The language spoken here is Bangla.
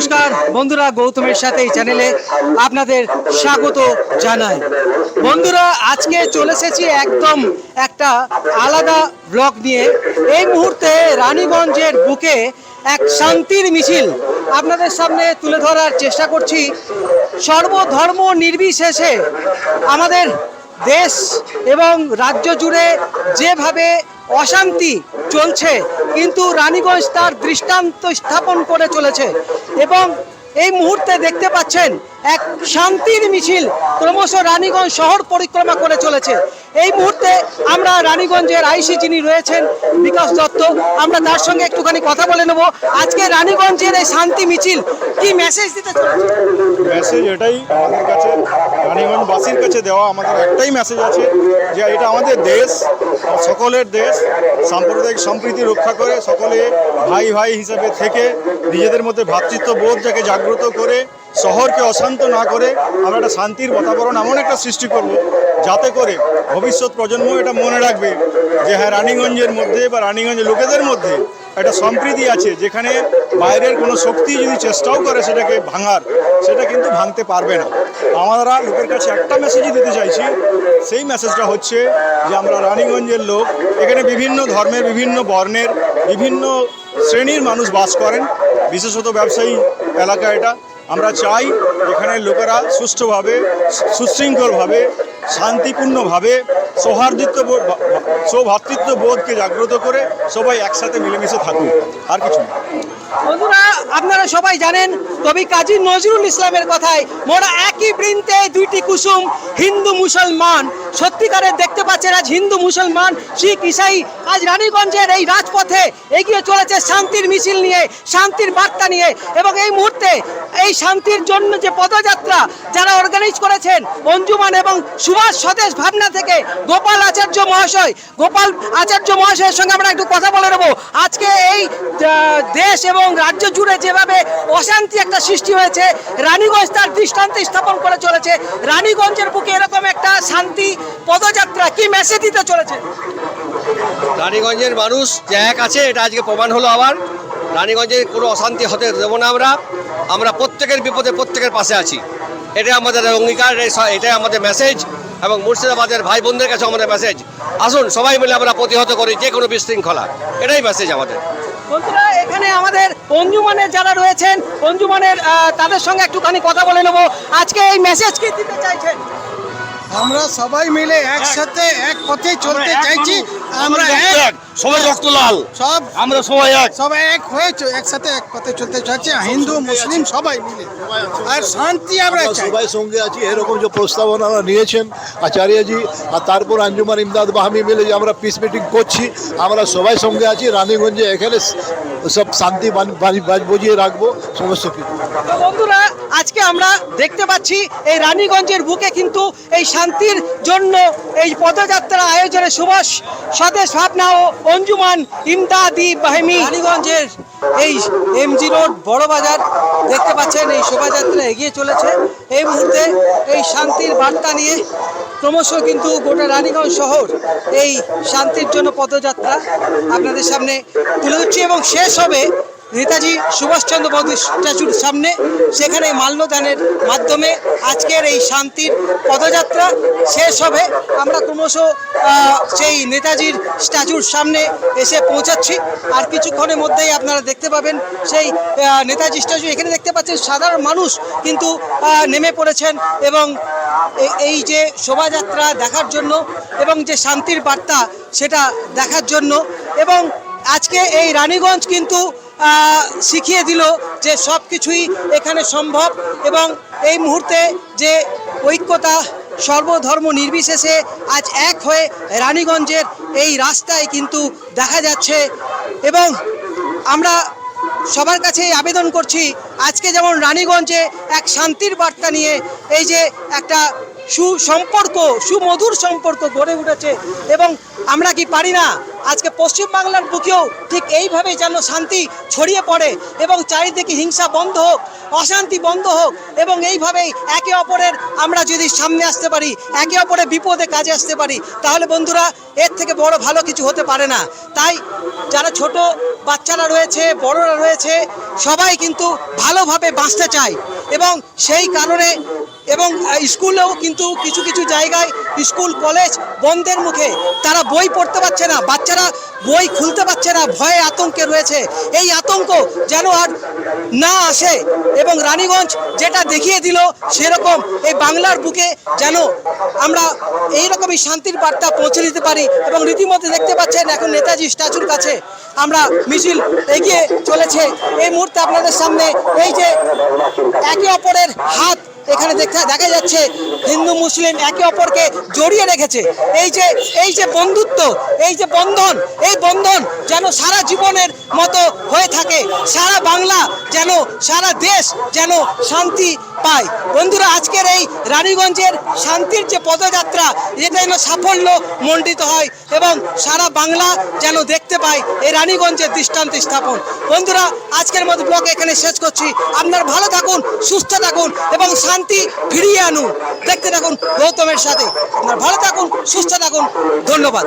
নমস্কার। বন্ধুরা, গৌতমের সাথে এই চ্যানেলে আপনাদের স্বাগত জানাই। বন্ধুরা, আজকে চলে এসেছি একদম একটা আলাদা ব্লগ নিয়ে। এই মুহূর্তে রানীগঞ্জের বুকে এক শান্তির মিছিল আপনাদের সামনে তুলে ধরার চেষ্টা করছি। সর্বধর্ম নির্বিশেষে আমাদের দেশ এবং রাজ্য জুড়ে যেভাবে অশান্তি চলছে, কিন্তু রানীগঞ্জ তার দৃষ্টান্ত স্থাপন করে চলেছে। এবং এই মুহূর্তে দেখতে পাচ্ছেন এক শান্তির মিছিল ক্রমশ রানীগঞ্জ শহর পরিক্রমা করে চলেছে। এই মুহূর্তে আমরা রানীগঞ্জের আইসি যিনি রয়েছেন, বিকাশ দত্ত, আমরা তার সঙ্গে একটুখানি কথা বলে নেব। আজকে রানীগঞ্জের এই শান্তি মিছিল কি মেসেজ দিতে মেসেজ এটাই আমাদের কাছে, রানীগঞ্জবাসীর কাছে দেওয়া আমাদের একটাই মেসেজ আছে যে এটা আমাদের দেশ সকলের দেশ, সাম্প্রদায়িক সম্প্রীতি রক্ষা করে সকলে ভাই ভাই হিসেবে থেকে নিজেদের মধ্যে ভ্রাতৃত্ববোধ যাকে জাগ্রত করে, শহরকে অশান্ত না করে আমরা একটা শান্তির বাতাবরণ এমন একটা সৃষ্টি করব যাতে করে ভবিষ্যৎ প্রজন্ম এটা মনে রাখবে যে হ্যাঁ রানীগঞ্জের মধ্যে বা রানীগঞ্জের লোকেদের মধ্যে একটা সম্প্রীতি আছে যেখানে বাইরের কোনো শক্তি যদি চেষ্টাও করে সেটাকে ভাঙার, সেটা কিন্তু ভাঙতে পারবে না। আমরা লোকের কাছে একটা মেসেজই দিতে চাইছি, সেই মেসেজটা হচ্ছে যে আমরা রানীগঞ্জের লোক, এখানে বিভিন্ন ধর্মের, বিভিন্ন বর্ণের, বিভিন্ন শ্রেণির মানুষ বাস করেন। বিশেষত ব্যবসায়ী এলাকা এটা। আমরা চাই এখানে লোকেরা সুষ্ঠুভাবে, সুশৃঙ্খলভাবে শান্তিপূর্ণভাবে সৌহার্দিত্ব সৌভাতৃত্ব বোধকে জাগ্রত করে সবাই একসাথে মিলেমিশে থাকুক। আর কিছু না। বন্ধুরা, আপনারা সবাই জানেন, কবি কাজী নজরুল ইসলামের কথায়, মোরা একই বৃন্তে দুইটি কুসুম, হিন্দু মুসলমান। সত্যিকারের দেখতে পাচ্ছেন আজ হিন্দু মুসলমান শিখ ইসাই। আজ রানীগঞ্জের এই রাজপথে এগিয়ে চলেছে শান্তির মিছিল নিয়ে, শান্তির বার্তা নিয়ে এবং এই মুহূর্তে এই শান্তির জন্য যে পদযাত্রা যারা অর্গানাইজ করেছেন, অঞ্জুমান এবং সুভাষ স্বদেশ ভাবনা থেকে গোপাল আচার্য মহাশয়, গোপাল আচার্য মহাশয়ের সঙ্গে আমরা একটু কথা বলে নেব। আজকে এই দেশ এবং রাজ্য জুড়ে যেভাবে অশান্তি একটা সৃষ্টি হয়েছে, রানীগঞ্জ তার দৃষ্টান্ত স্থাপন করে চলেছে। রানীগঞ্জের বুকে এরকম একটা শান্তি পদযাত্রা কি মেসেজ দিতে চলেছে? রানীগঞ্জের মানুষ যে এক আছে, এটা আজকে প্রমাণ হলো আবার। রানীগঞ্জে কোনো অশান্তি হতে দেবো না আমরা। আমরা প্রত্যেকের বিপদে প্রত্যেকের পাশে আছি। এটাই আমাদের অঙ্গীকার, এটাই আমাদের মেসেজ এবং মুর্শিদাবাদের ভাই বোনদের কাছে আমাদের মেসেজ আসুন, সবাই মিলে আমরা প্রতিহত করি, যে কোনো বিশৃঙ্খলা। এটাই মেসেজ আমাদের। বন্ধুরা এখানে আমাদের অঞ্জুমানের যারা রয়েছেন অঞ্জুমানের আহ, তাদের সঙ্গে একটুখানি কথা বলে নেব। আজকে এই মেসেজ কি দিতে চাইছেন? আমরা সবাই মিলে একসাথে এক পথে চলতে চাইছি। আমরা এক সবাই রক্ত লাল। সব আমরা সবাই এক। সবাই এক হয়ে চ- একসাথে এক পথে চলতে চাইছি হিন্দু মুসলিম সবাই মিলে। আর শান্তি আমরা সবাই সঙ্গে আছি। এরকম যে প্রস্তাবনা নিয়েছেন আচার্যজি আর তারপর আঞ্জুমান ইমদাদ বাহামি মিলে যে আমরা পিস মিটিং করছি আমরা সবাই সঙ্গে আছি। রানীগঞ্জে এখানে সব শান্তি বাজ বজিয়ে রাখব সমস্ত কিছু। বন্ধুরা আজকে আমরা দেখতে পাচ্ছি এই রানীগঞ্জের বুকে কিন্তু এই শান্তির জন্য এই পদযাত্রা আয়োজনে সুভাষ সাথে ভাবনা ও অঞ্জুমান ইমদাদি বাহিনী। রানীগঞ্জের এই এমজি রোড বড় বাজার, দেখতে পাচ্ছেন এই শোভাযাত্রা এগিয়ে চলেছে। এই মুহূর্তে এই শান্তির বার্তা নিয়ে ক্রমশ কিন্তু গোটা রানীগঞ্জ শহর এই শান্তির জন্য পদযাত্রা আপনাদের সামনে তুলে ধরছি এবং শেষ হবে নেতাজি সুভাষচন্দ্র বোস স্ট্যাচুর সামনে সেখানে মাল্যদানের মাধ্যমে আজকের এই শান্তির পদযাত্রা শেষ হবে। আমরা ক্রমশ সেই নেতাজির স্ট্যাচুর সামনে এসে পৌঁছাচ্ছি। আর কিছুক্ষণের মধ্যেই আপনারা দেখতে পাবেন, সেই নেতাজি স্ট্যাচু এখানে দেখতে পাচ্ছেন সাধারণ মানুষ কিন্তু নেমে পড়েছেন এবং এই যে শোভাযাত্রা দেখার জন্য এবং যে শান্তির বার্তা সেটা দেখার জন্য এবং আজকে এই রানীগঞ্জ কিন্তু শিখিয়ে দিল যে সব কিছুই এখানে সম্ভব এবং এই মুহূর্তে যে ঐক্যতা সর্বধর্ম নির্বিশেষে আজ এক হয়ে রানীগঞ্জের এই রাস্তায় কিন্তু দেখা যাচ্ছে এবং আমরা সবার কাছে আবেদন করছি আজকে যেমন রানীগঞ্জে এক শান্তির বার্তা নিয়ে এই যে একটা সুসম্পর্ক সুমধুর সম্পর্ক গড়ে উঠেছে এবং আমরা কি পারি না? আজকে পশ্চিমবাংলার বুকেও ঠিক এইভাবেই যেন শান্তি ছড়িয়ে পড়ে এবং চারিদিকে হিংসা বন্ধ হোক, অশান্তি বন্ধ হোক এবং এইভাবেই একে অপরের আমরা যদি সামনে আসতে পারি, একে অপরের বিপদে কাজে আসতে পারি, তাহলে বন্ধুরা এর থেকে বড় ভালো কিছু হতে পারে না। তাই যারা ছোট বাচ্চারা রয়েছে, বড়রা রয়েছে, সবাই কিন্তু ভালোভাবে বাঁচতে চায় এবং সেই কারণে এবং স্কুলেও কিন্তু কিছু কিছু জায়গায় স্কুল, কলেজ বন্ধের মুখে তারা বই পড়তে পারছে না, বাচ্চারা বই খুলতে পারছে না, ভয়ে আতঙ্কে রয়েছে। এই আতঙ্ক যেন আর না আসে এবং রানীগঞ্জ যেটা দেখিয়ে দিল সেরকম এই বাংলার বুকে যেন আমরা এইরকমই শান্তির বার্তা পৌঁছে দিতে পারি এবং রীতিমতো দেখতে পাচ্ছেন এখন নেতাজি স্ট্যাচুর কাছে আমরা মিছিল এগিয়ে চলেছে। এই মুহূর্তে আপনাদের সামনে এই যে একে অপরের হাত এখানে দেখা দেখা যাচ্ছে হিন্দু, মুসলিম একে অপরকে জড়িয়ে রেখেছে। এই যে এই যে বন্ধুত্ব, এই যে বন্ধন, এই বন্ধন যেন সারা জীবনের মতো হয়ে থাকে, সারা বাংলা যেন, সারা দেশ যেন শান্তি পায়। বন্ধুরা, আজকের এই রানীগঞ্জের শান্তির যে পদযাত্রা এটা যেন সাফল্য মণ্ডিত হয় এবং সারা বাংলা যেন দেখতে পায় এই রানীগঞ্জের দৃষ্টান্ত স্থাপন। বন্ধুরা, আজকের মতো ব্লগ এখানে শেষ করছি। আপনার ভালো থাকুন, সুস্থ থাকুন এবং শান্তি ফিরিয়ে আনুন। দেখতে থাকুন গৌতমের সাথে। ভালো থাকুন সুস্থ থাকুন। ধন্যবাদ।